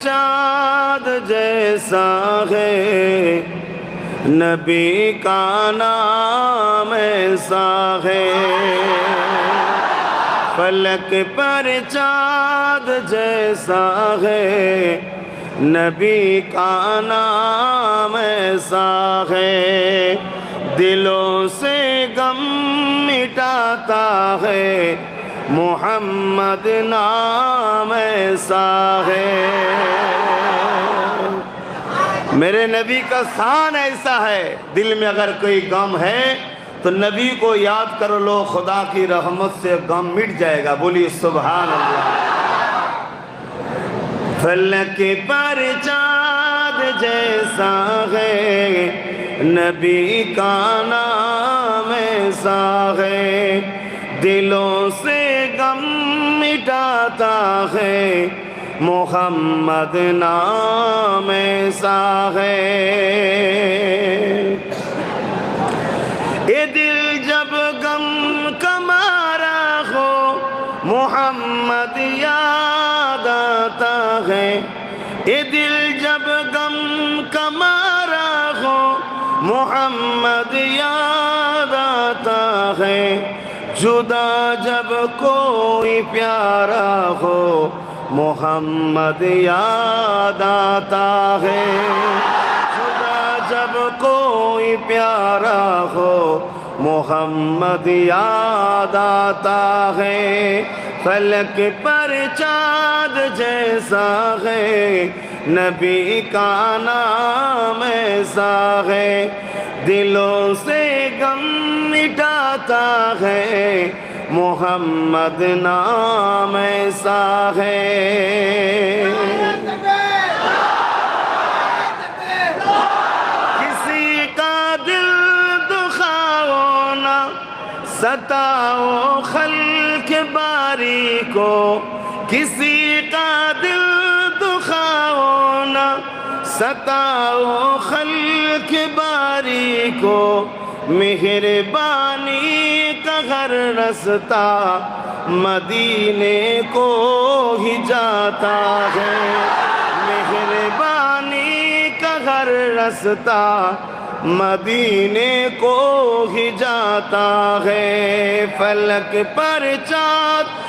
چاند جیسا ہے نبی کا نام ایسا ہے فلک پر چاند جیسا ہے نبی کا نام ایسا ہے دلوں سے غم مٹاتا ہے۔ محمد نام ایسا ہے۔ میرے نبی کا سان ایسا ہے۔ دل میں اگر کوئی غم ہے تو نبی کو یاد کر لو، خدا کی رحمت سے غم مٹ جائے گا۔ بولی سبحان اللہ۔ فلک پر چاند جیسا ہے۔ نبی کا نام ایسا ہے۔ دلوں سے غم مٹاتا ہے محمد نام ایسا ہے اے دل جب غم کمارا ہو محمد یاد آتا ہے اے دل جب غم کمارا ہو محمد یاد آتا ہے جدا جب کوئی پیارا ہو، محمد یاد آتا ہے۔ جدا جب کوئی پیارا ہو، محمد یاد آتا ہے۔ فلک پر چاند جیسا ہے۔ نبی کا نام ایسا ہے، دلوں سے غم مٹاتا ہے۔ محمد نام ایسا ہے۔ کسی کا دل دکھاؤ نہ، ستاؤ خلق باری کو۔ کسی کا دل ستاؤ خلق باری کو، مہربانی کا ہر رستا مدینے کو ہی جاتا ہے۔ مہربانی کا ہر رستا مدینے کو ہی جاتا ہے۔ فلک پر چاند